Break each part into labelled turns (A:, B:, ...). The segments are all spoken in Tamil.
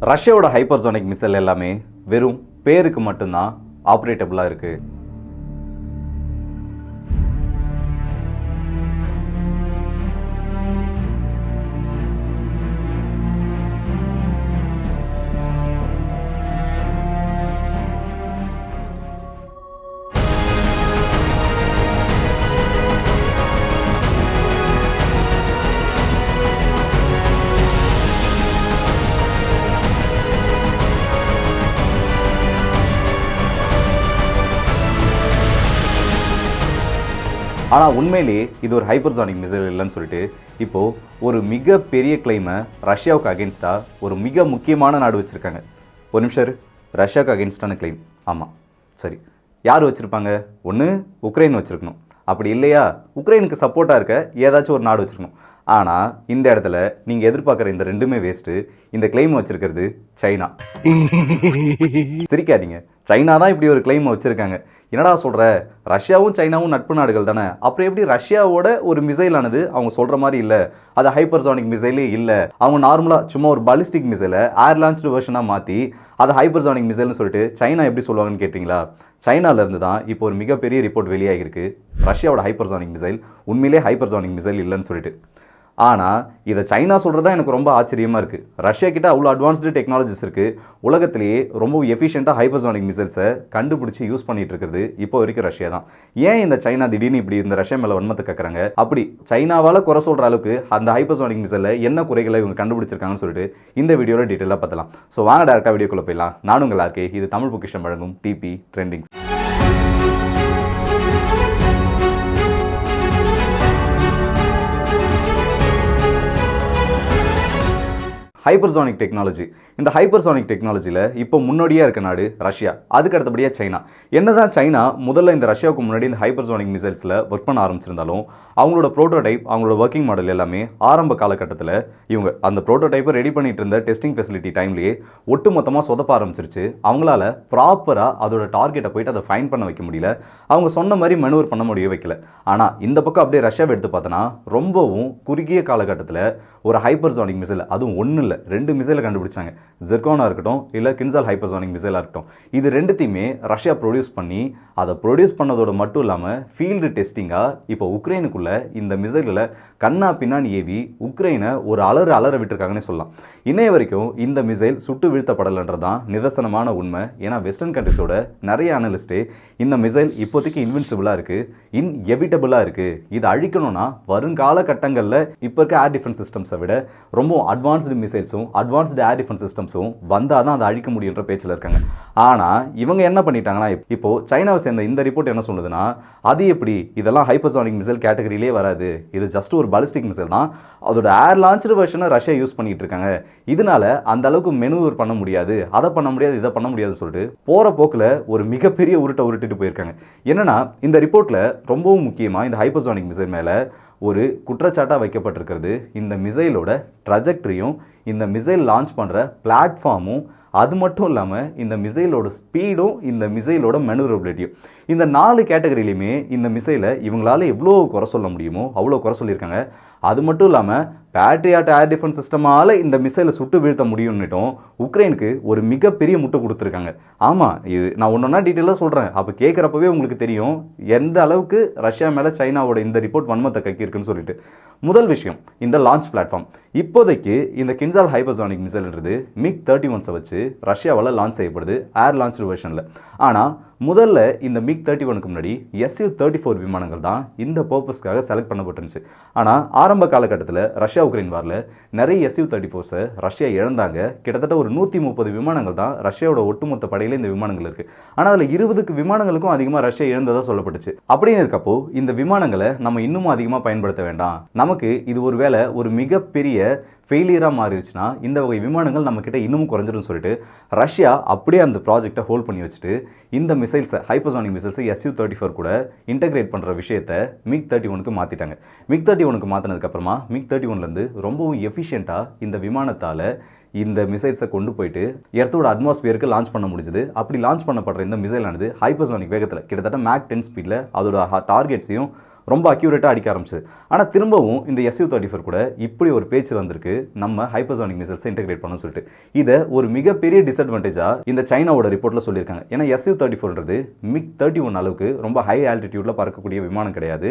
A: ரஷ்யாவோட ஹைப்பர்சோனிக் மிசைல் எல்லாமே வெறும் பேருக்கு மட்டும்தான் ஆப்ரேட்டபுளாக இருக்குது ஆனால் உண்மையிலேயே இது ஒரு ஹைப்பர்சானிக் மிசைல் இல்லைன்னு சொல்லிட்டு இப்போது ஒரு மிகப்பெரிய கிளைமை ரஷ்யாவுக்கு அகேன்ஸ்டாக ஒரு மிக முக்கியமான நாடு வச்சுருக்காங்க. ஒரு நிமிஷம் ரஷ்யாவுக்கு அகேன்ஸ்டான கிளைம் ஆமாம் சரி. யார் வச்சுருப்பாங்க? ஒன்று உக்ரைன் வச்சுருக்கணும். அப்படி இல்லையா? உக்ரைனுக்கு சப்போர்ட்டாக இருக்க ஏதாச்சும் ஒரு நாடு வச்சுருக்கணும். ஆனால் இந்த இடத்துல நீங்கள் எதிர்பார்க்குற இந்த ரெண்டுமே வேஸ்ட்டு இந்த கிளைம் வச்சுருக்கிறது சைனா. சிரிக்காதீங்க. சைனா தான் இப்படி ஒரு கிளைம் வச்சுருக்காங்க. என்னடா சொல்கிற ரஷ்யாவும் சைனாவும் நட்பு நாடுகள் தானே? அப்புறம் எப்படி ரஷ்யாவோட ஒரு மிசைலானது அவங்க சொல்கிற மாதிரி இல்லை? அது ஹைப்பர்சானிக் மிசைலே இல்லை. அவங்க நார்மலாக சும்மா ஒரு பாலிஸ்டிக் மிசைலை ஏர் லான்ச்டு வெர்ஷனாக மாற்றி அதை ஹைப்பர்சானிக் மிசைல்னு சொல்லிட்டு சைனா எப்படி சொல்லுவாங்கன்னு கேட்டிங்களா? சைனால இருந்து தான் இப்போ ஒரு மிகப்பெரிய ரிப்போர்ட் வெளியாகிருக்கு ரஷ்யாவோட ஹைப்பர்சானிக் மிசைல் உண்மையிலே ஹைப்பர்சானிக் மிசைல் இல்லைன்னு சொல்லிட்டு. ஆனால் இதை சைனா சொல்கிறது தான் எனக்கு ரொம்ப ஆச்சரியமாக இருக்குது ரஷ்யா கிட்ட அவ்வளோ அட்வான்ஸ்டு டெக்னாலஜிஸ் இருக்குது உலகத்திலேயே ரொம்ப எஃபிஷியண்ட்டாக ஹைப்பர்சானிக் மிசைல்ஸை கண்டுபிடிச்சி யூஸ் பண்ணிட்டு இருக்கிறது இப்போ வரைக்கும் ரஷ்யா தான். ஏன் இந்த சைனா திடீர்னு இப்படி இந்த ரஷ்யா மேலே வன்மத்தை கக்குறாங்க? அப்படி சைனாவால் குறை சொல்கிற அளவுக்கு அந்த ஹைப்பர்சானிக் மிசைலில் என்ன குறைகளை இவங்க கண்டுபிடிச்சிருக்காங்கன்னு சொல்லிட்டு இந்த வீடியோவில் டீட்டெயிலாக பார்த்தலாம் ஸோ வாங்க டேரக்டாக வீடியோக்குள்ளே போயிடலாம். நானும் உங்கள் ஆர்கே இது தமிழ் பொக்கிஷம் வழங்கும் டிபி ட்ரெண்டிங்ஸ் ஹைப்பர்சோனிக் டெக்னாலஜி இந்த ஹைப்பர்சானிக் டெக்னாலஜியில் இப்போ முன்னோடியாக இருக்க நாடு ரஷ்யா. அதுக்கு அடுத்தபடியாக சைனா. என்னதான் சைனா முதல்ல இந்த ரஷ்யாவுக்கு முன்னாடி இந்த ஹைப்பர்சானிக் மிசைல்ஸில் ஒர்க் பண்ண ஆரம்பிச்சிருந்தாலும் அவங்களோட ப்ரோட்டோடைப் அவங்களோட ஒர்க்கிங் மாடல் எல்லாமே ஆரம்ப காலகட்டத்தில் இவங்க அந்த ப்ரோட்டோடைப்பை ரெடி பண்ணிட்டு இருந்த டெஸ்டிங் ஃபெசிலிட்டி டைம்லேயே ஒட்டு மொத்தமாக சொதப்ப ஆரம்பிச்சிருச்சு. அவங்களால ப்ராப்பராக அதோட டார்கெட்டை போயிட்டு அதை ஃபைன் பண்ண வைக்க முடியல. அவங்க சொன்ன மாதிரி மெனுவர் பண்ண முடிய வைக்கல. ஆனால் இந்த பக்கம் அப்படியே ரஷ்யாவை எடுத்து பார்த்தோன்னா ரொம்பவும் குறுகிய காலகட்டத்தில் ஒரு ஹைப்பர்சானிக் மிசைல் அதுவும் ஒன்றும் இல்லை ரெண்டு மிசைலை கண்டுபிடிச்சாங்க. ஜெர்கோனா இருக்கட்டும் இல்லை கின்சால் ஹைப்பர்சானிக் மிசைலாக இருக்கட்டும். இது ரெண்டுத்தையுமே ரஷ்யா ப்ரொடியூஸ் பண்ணி அதை ப்ரொடியூஸ் பண்ணதோடு மட்டும் இல்லாமல் ஃபீல்டு டெஸ்டிங்காக இப்போ உக்ரைனுக்குள்ளே இந்த மிசைலில் கண்ணா பின்னான்னு ஏவி உக்ரைனை ஒரு அலறு அலற விட்டுருக்காங்கன்னே சொல்லலாம். இன்னைய வரைக்கும் இந்த மிசைல் சுட்டு வீழ்த்தப்படலைன்றது தான் நிதர்சனமான உண்மை. ஏன்னா வெஸ்டர்ன் கண்ட்ரிஸோட நிறைய அனலிஸ்ட்டு இந்த மிசைல் இப்போதைக்கு இன்வின்சிபிளாக இருக்குது இன்எவிட்டபிளாக இருக்குது இதை அழிக்கணும்னா வருங்கால கட்டங்களில் இப்போ இருக்க ஏர் டிஃபென்ஸ் சிஸ்டம்ஸை விட ரொம்ப அட்வான்ஸ்டு மிசைல்ஸும் அட்வான்ஸ்டு ஏர் டிஃபென்ஸ் சிஸ்டம்ஸும் வந்தால் தான் அதை அழிக்க முடியுன்ற பேச்சில் இருக்காங்க. ஆனால் இவங்க என்ன பண்ணிட்டாங்கன்னா இப்போ சைனாவை சேர்ந்த இந்த ரிப்போர்ட் என்ன சொல்லுதுன்னா அது எப்படி? இதெல்லாம் ஹைப்பர்சானிக் மிசைல் கேட்டகரியிலே வராது. இது ஜஸ்ட் ஒரு பாலிஸ்டிக் மிசைல் தான். அதோட ஏர் லான்ச்சர் வெர்ஷனை ரஷ்யா யூஸ் பண்ணிட்டு இருக்காங்க. இதனால அந்த அளவுக்கு மெனுவர் பண்ண முடியாது. அதை பண்ண முடியாது இதை பண்ண முடியாதுன்னு சொல்லிட்டு போகிற போக்கில் ஒரு மிகப்பெரிய உருட்டை உருட்டிட்டு போயிருக்காங்க. என்னன்னா இந்த ரிப்போர்ட்டில் ரொம்பவும் முக்கியமாக இந்த ஹைப்பர்சானிக் மிசைல் மேலே ஒரு குற்றச்சாட்டாக வைக்கப்பட்டிருக்கிறது. இந்த மிசைலோட ட்ரஜெக்டரியும் இந்த மிசைல் லான்ச் பண்ணுற பிளாட்ஃபார்மும் அது மட்டும் இல்லாமல் இந்த மிசைலோட ஸ்பீடும் இந்த மிசைலோட மெனுவரபிலிட்டியும். இந்த நாலு கேட்டகரியிலையுமே இந்த மிசைலை இவங்களால எவ்வளோ குறை சொல்ல முடியுமோ அவ்வளோ குறை சொல்லியிருக்காங்க. அது மட்டும் இல்லாமல் பேட்ரியாட் ஏர் டிஃபென்ஸ் சிஸ்டமால் இந்த மிசைலை சுட்டு வீழ்த்த முடியும்னுட்டும் உக்ரைனுக்கு ஒரு மிகப்பெரிய முட்டை கொடுத்துருக்காங்க. ஆமாம் இது நான் ஒன்று ஒன்றா டீட்டெயிலாக சொல்கிறேன் அப்போ கேட்குறப்பவே உங்களுக்கு தெரியும் எந்த அளவுக்கு ரஷ்யா மேலே சைனாவோட இந்த ரிப்போர்ட் வன்மத்தை கக்கியிருக்குன்னு சொல்லிட்டு. முதல் விஷயம் இந்த லான்ச் பிளாட்ஃபார்ம் இப்போதைக்கு இந்த கின்சால் ஹைபர்சானிக் மிசைல்ன்றது மிக் தேர்ட்டி ஒன்ஸை வச்சு ரஷ்யாவால் லான்ச் செய்யப்படுது ஏர் லான்ச் வெர்ஷனில் ஆனால் முதல்ல இந்த மிக் தேர்ட்டி ஒனுக்கு முன்னாடி எஸ்யூ தேர்ட்டி ஃபோர் விமானங்கள் தான் இந்த பர்பஸ்க்காக செலக்ட் பண்ணப்பட்டிருந்துச்சு. ஆனால் ஆரம்ப காலகட்டத்தில் ரஷ்யா உக்ரைன் வாரில் நிறைய எஸ்யூ தேர்ட்டி ஃபோர்ஸை ரஷ்யா இழந்தாங்க. கிட்டத்தட்ட ஒரு நூற்றி முப்பது விமானங்கள் தான் ரஷ்யாவோட ஒட்டுமொத்த படையில் இந்த விமானங்கள் இருக்குது ஆனால் அதில் இருபதுக்கு விமானங்களுக்கும் அதிகமாக ரஷ்யா இழந்ததாக சொல்லப்பட்டுச்சு. அப்படின்னு இருக்கப்போ இந்த விமானங்களை நம்ம இன்னமும் அதிகமாக பயன்படுத்த வேண்டாம். நமக்கு இது ஒரு வேளை ஒரு மிகப்பெரிய ஃபெயிலியராக மாறிடுச்சுன்னா இந்த வகை விமானங்கள் நம்மக்கிட்ட இன்னமும் குறைஞ்சிரும் சொல்லிட்டு ரஷ்யா அப்படியே அந்த ப்ராஜெக்டை ஹோல்ட் பண்ணி வச்சுட்டு இந்த மிசைல்ஸை ஹைப்பர்சானிக் மிசைல்ஸை எஸ்யூ தேர்ட்டி ஃபோர் கூட இன்டகிரேட் பண்ணுற விஷயத்தை மிக் தேர்ட்டி ஒனுக்கு மாற்றிட்டாங்க மிக் தேர்ட்டி ஒனுக்கு மாற்றினதுக்கப்புறமா மிக் தேர்ட்டி ஒன்லேருந்து ரொம்பவும் எஃபிஷியண்ட்டாக இந்த விமானத்தால் இந்த மிசைல்ஸை கொண்டு போயிட்டு எர்த்தோட அட்மாஸ்பியருக்கு லான்ச் பண்ண முடிஞ்சது. அப்படி லான்ச் பண்ணப்படுற இந்த மிசைலானது ஹைப்பர்சானிக் வேகத்தில் கிட்டத்தட்ட மேக் டென் ஸ்பீடில் அதோட டார்கெட்ஸையும் ரொம்ப அக்யூரேட்டாக அடிக்க ஆரம்பிச்சது. ஆனால் திரும்பவும் இந்த எஸ்யூ தேர்ட்டி ஃபோர் கூட இப்படி ஒரு பேச்சு வந்திருக்கு. நம்ம ஹைப்பர்சானிக் மிசைல்ஸை இன்டெகிரேட் பண்ண சொல்லிட்டு. இதை ஒரு மிகப்பெரிய டிஸ்அட்வான்டேஜாக இந்த சைனாவோட ரிப்போர்ட்டில் சொல்லியிருக்காங்க. ஏன்னா எஸ்யூ தேர்ட்டி ஃபோர்ன்றது மிக் தேர்ட்டி ஒன் அளவுக்கு ரொம்ப ஹை ஆல்டிடியூட்டில் பறக்கக்கூடிய விமானம் கிடையாது.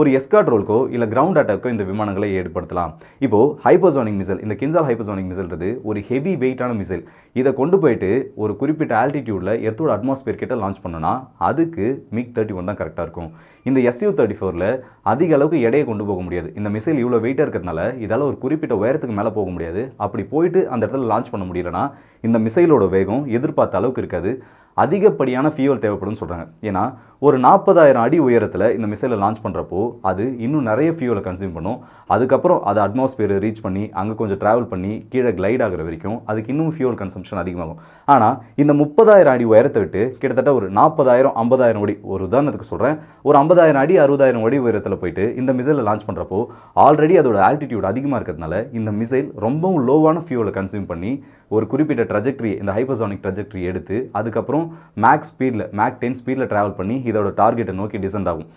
A: ஒரு எஸ்காட் ரோல்க்கோ இல்லை கிரவுண்ட் அட்டாக்கோ இந்த விமானங்களை ஏற்படுத்தலாம். இப்போது ஹைப்பர்சோனிக் மிசைல் இந்த கின்சால் ஹைப்பர்சோனிக் மிசைல்ன்றது ஒரு ஹெவி வெயிட்டான மிசைல் இதை கொண்டு போயிட்டு ஒரு குறிப்பிட்ட ஆல்டிடியூடில் எர்த்தோட அட்மாஸ்பியர் கிட்ட லான்ச் பண்ணோன்னா அதுக்கு மிக் தேர்ட்டி ஒன் தான் கரெக்டாக இருக்கும். இந்த எஸ்யூ தேர்ட்டி ஃபோரில் அதிக அளவுக்கு எடையை கொண்டு போக முடியாது. இந்த மிசைல் இவ்வளோ வெயிட்டாக இருக்கிறதுனால இதால் ஒரு குறிப்பிட்ட உயரத்துக்கு மேலே போக முடியாது. அப்படி போயிட்டு அந்த இடத்துல லான்ச் பண்ண முடியலன்னா இந்த மிசைலோட வேகம் எதிர்பார்த்த அளவுக்கு இருக்காது. அதிகப்படியான ஃபியூவல் தேவைப்படும்னு சொல்கிறாங்க ஏன்னா ஒரு நாற்பதாயிரம் அடி உயரத்தில் இந்த மிசைலை லான்ச் பண்ணுறப்போ அது இன்னும் நிறைய ஃபியூவலை கன்சியூம் பண்ணும். அதுக்கப்புறம் அது அட்மாஸ்பியர் ரீச் பண்ணி அங்கே கொஞ்சம் ட்ராவல் பண்ணி கீழே கிளைட் ஆகிற வரைக்கும் அதுக்கு இன்னும் ஃபியூவல் கன்சம்ஷன் அதிகமாகும். ஆனால் இந்த முப்பதாயிரம் அடி உயரத்தை விட்டு கிட்டத்தட்ட ஒரு நாற்பதாயிரம் ஐம்பதாயிரம் அடி ஒரு உதாரணத்துக்கு சொல்கிறேன் ஒரு ஐம்பதாயிரம் அடி அறுபதாயிரம் அடி உயரத்தில் போயிட்டு இந்த மிசைலை லான்ச் பண்ணுறப்போ ஆல்ரெடி அதோட ஆல்டிடியூட் அதிகமாக இருக்கிறதுனால இந்த மிசைல் ரொம்பவும் லோவான ஃபியூவலை கன்சியூம் பண்ணி ஒரு குறிப்பிட்ட ட்ரஜெக்ட்ரி இந்த ஹைப்பர்சானிக் ட்ரஜெக்ட்ரி எடுத்து அதுக்கப்புறம் மேக் ஸ்பீடில் மேக் டென் ஸ்பீடில் ட்ராவல் பண்ணி இதோட டார்கெட்டை நோக்கி டிசென்ட் ஆகும்.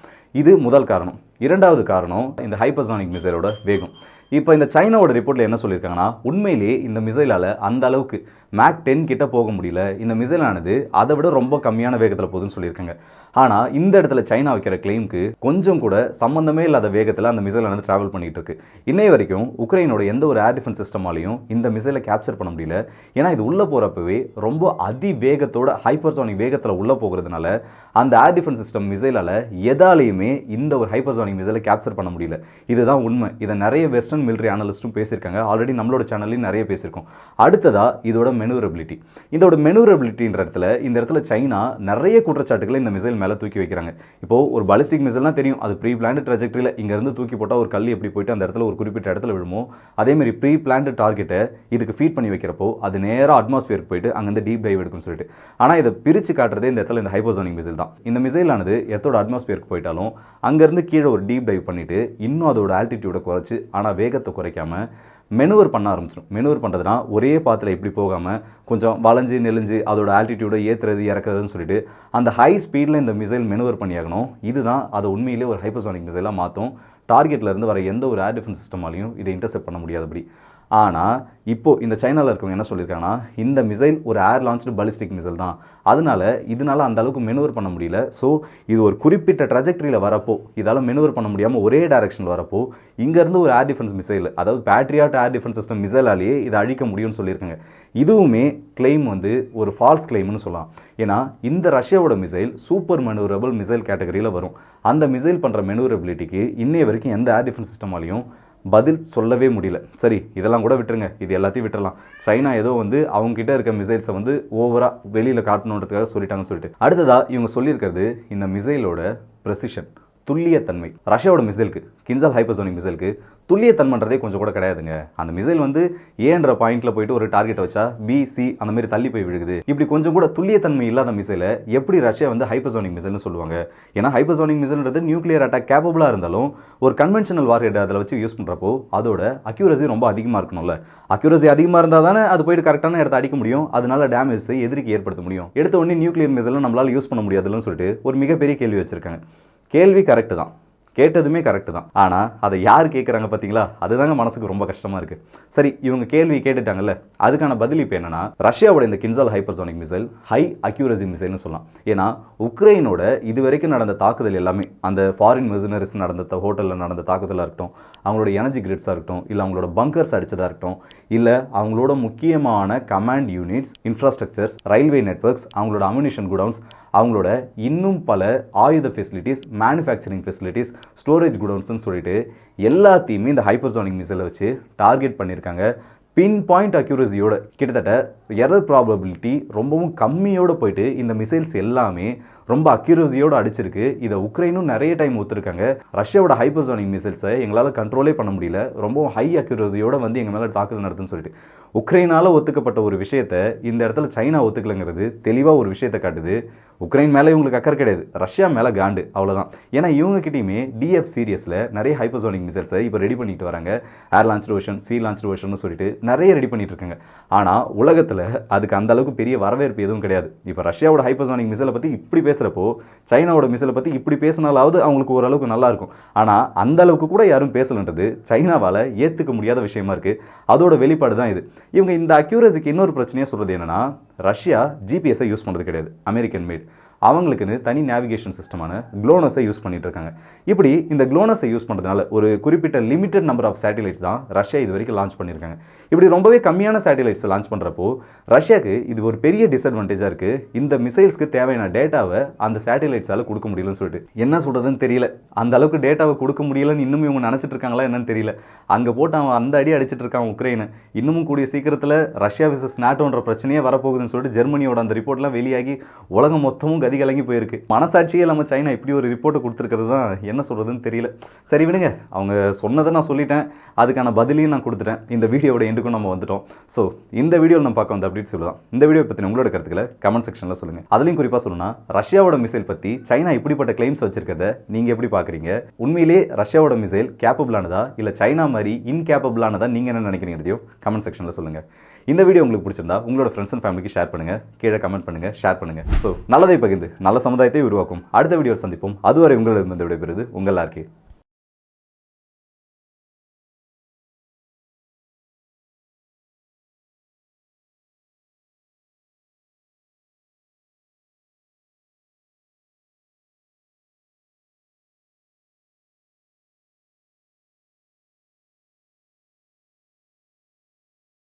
A: இது முதல் காரணம். இரண்டாவது காரணம் இந்த ஹைப்பர்சானிக் மிசைலோட வேகம். இப்போ இந்த சைனாவோட ரிப்போர்ட்டில் என்ன சொல்லியிருக்காங்கன்னா உண்மையிலேயே இந்த மிசைலால் அந்த அளவுக்கு மேக் டென் கிட்ட போக முடியல. இந்த மிசைலானது அதை விட ரொம்ப கம்மியான வேகத்தில் போகுதுன்னு சொல்லியிருக்காங்க. ஆனால் இந்த இடத்துல சைனா வைக்கிற கிளைம்க்கு கொஞ்சம் கூட சம்மந்தமே இல்லாத வேகத்தில் அந்த மிசைலானது ட்ராவல் பண்ணிகிட்டு இருக்கு. இன்னைய வரைக்கும் உக்ரைனோட எந்த ஒரு ஏர் டிஃபென்ஸ் சிஸ்டமாலையும் இந்த மிசைலை கேப்சர் பண்ண முடியல. ஏன்னா இது உள்ளே போகிறப்பவே ரொம்ப அதி வேகத்தோட ஹைப்பர்சானிக் வேகத்தில் உள்ளே போகிறதுனால அந்த ஏர் டிஃபென்ஸ் சிஸ்டம் மிசைலால் எதாலையுமே இந்த ஒரு ஹைப்பர்சானிக் மிசைலை கேப்சர் பண்ண முடியல. இதுதான் உண்மை. இதை நிறைய வெஸ்டர்ன் மிலிட்ரி அனலிஸ்ட்டும் பேசியிருக்காங்க. ஆல்ரெடி நம்மளோட சேனல்லையும் நிறைய பேசியிருக்கோம். அடுத்ததாக இதோட மெனூரபிலிட்டி இதோட மெனூரபிலிட்டின்ற இடத்துல இந்த இடத்துல சைனா நிறைய குற்றச்சாட்டுகளை இந்த மிசைல் மேலே தூக்கி வைக்கிறாங்க. இப்போ ஒரு பாலிஸ்டிக் மிசைல்னா தெரியும். அது ப்ரீ பிளான்ட் ட்ரெஜெக்டரியில் இங்கேருந்து தூக்கி போட்டால் ஒரு கல் எப்படி போயிட்டு அந்த இடத்துல ஒரு குறிப்பிட்ட இடத்துல விழுமோ அதேமாதிரி ப்ரீ பிளான்ட் டார்கெட்டை இதுக்கு ஃபீட் பண்ணி வைக்கிறப்போ அது நேராக அட்மாஸ்பியருக்கு போயிட்டு அங்கேருந்து டீப் டைவ் எடுக்கும்னு சொல்லிட்டு. ஆனால் இதை பிரித்து காட்டுறதே இந்த இடத்துல இந்த ஹைபோசோனிக் மிசைல் தான். இந்த மிசைலானது எத்தோட அட்மாஸ்பியருக்கு போயிட்டாலும் அங்கேருந்து கீழே ஒரு டீப் டைவ் பண்ணிவிட்டு இன்னும் அதோட ஆல்டிடியூடை குறைச்சி ஆனால் வேகத்தை குறைக்காம மெனுவர் பண்ண ஆரம்பிச்சிடும் மெனுவர் பண்ணுறதுனா ஒரே பாத்தில் எப்படி போகாமல் கொஞ்சம் வளைஞ்சு நெளிஞ்சு அதோட ஆல்டிடியூடை ஏற்றுறது இறக்குறதுன்னு சொல்லிட்டு அந்த ஹை ஸ்பீடில் இந்த மிசைல் மெனுவர் பண்ணியாகணும். இதுதான் அதை உண்மையிலே ஒரு ஹைப்பர்சானிக் மிசைலாக மாற்றும் டார்கெட்டில் இருந்து வர எந்த ஒரு ஏர் டிஃபென்ஸ் சிஸ்டமாலையும் இதை இன்டர்செப்ட் பண்ண முடியாதபடி. ஆனால் இப்போது இந்த சைனாவில் இருக்கவங்க என்ன சொல்லியிருக்காங்கன்னா இந்த மிசைல் ஒரு ஏர் லான்ச்டு பலிஸ்டிக் மிசைல் தான். அதனால இதனால் அந்த அளவுக்கு மெனுவர் பண்ண முடியல. ஸோ இது ஒரு குறிப்பிட்ட ட்ரஜெக்டரியில் வரப்போ இதால் மெனுவர் பண்ண முடியாமல் ஒரே டைரக்ஷனில் வரப்போ இங்கேருந்து ஒரு ஏர் டிஃபென்ஸ் மிசைல் அதாவது பேட்ரியாட் ஏர் டிஃபென்ஸ் சிஸ்டம் மிசைலாலேயே இதை அழிக்க முடியும்னு சொல்லியிருக்காங்க. இதுவுமே கிளைம் வந்து ஒரு ஃபால்ஸ் கிளைம்னு சொல்லலாம். ஏன்னா இந்த ரஷ்யாவோட மிசைல் சூப்பர் மெனுவரபிள் மிசைல் கேட்டகரியில் வரும். அந்த மிசைல் பண்ணுற மெனுவரபிலிட்டிக்கு இன்னைய வரைக்கும் எந்த ஏர் டிஃபென்ஸ் சிஸ்டமாலையும் பதில் சொல்லவே முடியல. சரி இதெல்லாம் கூட விட்டுருங்க. இது எல்லாத்தையும் விட்டுறலாம். சைனா ஏதோ வந்து அவங்ககிட்ட இருக்க மிசைல்ஸை வந்து ஓவராக வெளியில் காட்டணுன்றதுக்காக சொல்லிட்டாங்கன்னு சொல்லிட்டு. அடுத்ததாக இவங்க சொல்லியிருக்கிறது இந்த மிசைலோட ப்ரெசிஷன் துல்லியத்தன்மை. ரஷ்யாவோட மிசைலுக்கு கின்சால் ஹைப்பர்சோனிக் மிசைலுக்கு துல்லியத்தன்மைன்றதே கொஞ்சம் கூட கிடையாதுங்க. அந்த மிசைல் வந்து ஏன்ற பாயிண்ட்ல போயிட்டு ஒரு டார்கெட் வச்சா பி சி அந்த மாதிரி தள்ளி போய் விழுகுது. இப்படி கொஞ்சம் கூட துல்லியத்தன்மை இல்லாத மிசைலை எப்படி ரஷ்யா வந்து ஹைப்பர்சோனிக் மிசைல்னு சொல்லுவாங்க? ஏன்னா ஹைப்பர்சோனிக் மிசைல்ன்றது நியூக்ளியர் அட்டாக் கேப்பபிளாக இருந்தாலும் ஒரு கன்வென்ஷனல் வார்ஹெட் அதில் வச்சு யூஸ் பண்ணுறப்போ அதோட அக்யூரசி ரொம்ப அதிகமாக இருக்கணும்ல. அக்யூரசி அதிகமாக இருந்தால் தானே அது போயிட்டு கரெக்டான இடத்த அடிக்க முடியும். அதனால டேமேஜ் எதிரிக்கு ஏற்படுத்த முடியும். எடுத்த உடனே நியூக்ளியர் மிசைலை நம்மளால யூஸ் பண்ண முடியாதுன்னு சொல்லிட்டு ஒரு மிகப்பெரிய கேள்வி வச்சிருக்காங்க. கேள்வி கரெக்டு தான். கேட்டதுமே கரெக்டு தான். ஆனால் அதை யார் கேட்குறாங்க பார்த்தீங்களா? அதுதாங்க மனசுக்கு ரொம்ப கஷ்டமாக இருக்குது சரி இவங்க கேள்வி கேட்டுட்டாங்கல்ல அதுக்கான பதில் இப்போ என்னன்னா ரஷ்யாவோட இந்த Kinzhal hypersonic missile high accuracy மிசைல்னு சொல்லலாம். ஏன்னா உக்ரைனோட இது வரைக்கும் நடந்த தாக்குதல் எல்லாமே அந்த ஃபாரின் மிஷினரிஸ் நடந்த ஹோட்டலில் நடந்த தாக்குதலாக இருக்கட்டும் அவங்களோட எனர்ஜி கிரிட்ஸாக இருக்கட்டும் இல்லை அவங்களோட பங்கர்ஸ் அடித்ததாக இருக்கட்டும் இல்லை அவங்களோட முக்கியமான command units infrastructures railway networks அவங்களோட அம்யூனிஷன் குடவுன்ஸ் அவங்களோட இன்னும் பல ஆயுத ஃபெசிலிட்டிஸ் மேனுஃபேக்சரிங் ஃபெசிலிட்டிஸ் ஸ்டோரேஜ் குடவுன்ஸ்னு சொல்லிட்டு எல்லாத்தையுமே இந்த ஹைப்பர்சோனிக் மிசைலை வச்சு டார்கெட் பண்ணியிருக்காங்க. பின் பாயிண்ட் அக்யூரசியோட கிட்டத்தட்ட எரர் ப்ராபபிலிட்டி ரொம்பவும் கம்மியோட போயிட்டு இந்த மிசைல்ஸ் எல்லாமே ரொம்ப அக்யூரசியோட அடிச்சிருக்கு. இதை உக்ரைனும் நிறைய டைம் ஒத்துருக்காங்க. ரஷ்யாவோட ஹைப்பர்சோனிக் மிசைல்ஸை எங்களால் கண்ட்ரோலே பண்ண முடியல. ரொம்பவும் ஹை அக்யூரசியோட வந்து எங்கள் மேலே தாக்குதல் நடத்துன்னு சொல்லிட்டு. உக்ரைனால் ஒத்துக்கப்பட்ட ஒரு விஷயத்தை இந்த இடத்துல சைனா ஒத்துக்கலைங்கிறது தெளிவாக ஒரு விஷயத்தை காட்டுது. உக்ரைன் மேலே இவங்களுக்கு அக்கறை கிடையாது. ரஷ்யா மேலே காண்டு. அவ்வளோதான் ஏன்னா இவங்க கிட்டயுமே டிஎஃப் சீரியஸில் நிறைய ஹைப்பர்சோனிக் மிசைல்ஸை இப்போ ரெடி பண்ணிட்டு வராங்க. Air launch version sea launch version சொல்லிட்டு நிறைய ரெடி பண்ணிட்டு இருக்காங்க. ஆனால் உலகத்தில் உலகத்தில் அதுக்கு அந்த அளவுக்கு பெரிய வரவேற்பு எதுவும் கிடையாது. இப்போ ரஷ்யாவோட ஹைப்பர்சானிக் மிசைலை பற்றி இப்படி பேசுகிறப்போ சைனாவோட மிசைலை பற்றி இப்படி பேசினாலாவது அவங்களுக்கு ஓரளவுக்கு நல்லா இருக்கும். ஆனால் அந்த அளவுக்கு கூட யாரும் பேசலன்றது சைனாவால் ஏற்றுக்க முடியாத விஷயமா இருக்குது அதோட வெளிப்பாடு தான் இது. இவங்க இந்த அக்யூரஸிக்கு இன்னொரு பிரச்சனையாக சொல்கிறது என்னன்னா ரஷ்யா ஜிபிஎஸ்ஸை யூஸ் பண்ணுறது கிடையாது. அமெரிக்கன் மேட் அவங்களுக்குன்னு தனி நேவிகேஷன் சிஸ்டமான க்ளோனஸை யூஸ் பண்ணிட்டு இருக்காங்க இப்படி இந்த க்ளோனஸை யூஸ் பண்ணுறதுனால ஒரு குறிப்பிட்ட லிமிட்டட் நம்பர் ஆஃப் சேட்டிலைட்ஸ் தான் ரஷ்யா இது வரைக்கும் லான்ச் பண்ணியிருக்காங்க. இப்படி ரொம்பவே கம்மியான சேட்டிலைட்ஸ் லான்ச் பண்ணுறப்போ ரஷ்யாவுக்கு இது ஒரு பெரிய டிஸ்அட்வான்டேஜாக இருக்குது இந்த மிசைல்ஸ்க்கு தேவையான டேட்டாவை அந்த சேட்டிலைட்ஸால் கொடுக்க முடியலன்னு சொல்லிட்டு. என்ன சொல்கிறதுன்னு தெரியல. அந்த அளவுக்கு டேட்டாவை கொடுக்க முடியலன்னு இன்னும் இவங்க நினச்சிட்டு இருக்காங்களா என்னன்னு தெரியல. அங்கே போட்டு அவன் அந்த அடி அடிச்சிட்டு இருக்கான் உக்ரைனை. இன்னமும் கூடிய சீக்கிரத்தில் ரஷ்யா விசஸ் நாட்டோன்ற பிரச்சனையே வரப்போகுதுன்னு சொல்லிட்டு ஜெர்மனியோட அந்த ரிப்போர்ட்லாம் வெளியாகி உலகம் மொத்தமும் கதி கலங்கி போயிருக்கு. மனசாட்சியே நம்ம சைனா இப்படி ஒரு ரிப்போர்ட்டை கொடுத்துருக்கிறது தான் என்ன சொல்கிறதுன்னு தெரியல. சரி விடுங்க. அவங்க சொன்னதை நான் சொல்லிட்டேன். அதுக்கான பதிலையும் நான் கொடுத்துட்டேன். இந்த வீடியோவோட எண்டுக்கும் நம்ம வந்துட்டோம். ஸோ இந்த வீடியோவில் நம்ம பார்க்க வந்த அப்டேட்ஸ் இவ்வளோ இந்த வீடியோ பற்றின உங்களோட கருத்துக்களை கமெண்ட் செக்ஷனில் சொல்லுங்கள் அதுலேயும் குறிப்பாக சொல்லணும்னா ரஷ்யாவோட மிசைல் பற்றி சைனா இப்படிப்பட்ட கிளைம்ஸ் வச்சிருக்கிறத நீங்கள் எப்படி பார்க்குறீங்க? உண்மையிலே ரஷ்யாவோட மிசைல் கேப்பபிளானதா இல்லை சைனா மாதிரி இன்கேப்பபிளானதா நீங்கள் என்ன நினைக்கிறீங்கிறதையும் கமெண்ட் செக்ஷனில் சொல்லுங்கள் இந்த வீடியோ உங்களுக்கு பிடிச்சிருந்தா உங்களோட ஃப்ரெண்ட்ஸ் அண்ட் ஃபேமிலிக்கு ஷேர் பண்ணுங்க. கீழே கமெண்ட் பண்ணுங்க ஷேர் பண்ணுங்க. ஸோ நல்லதை பகிர்ந்து நல்ல சமுதாயத்தை உருவாக்கும். அடுத்த வீடியோ சந்திப்போம். அதுவரை உங்களிடமிருந்து விடைபெறுது உங்கள் ஆர்கே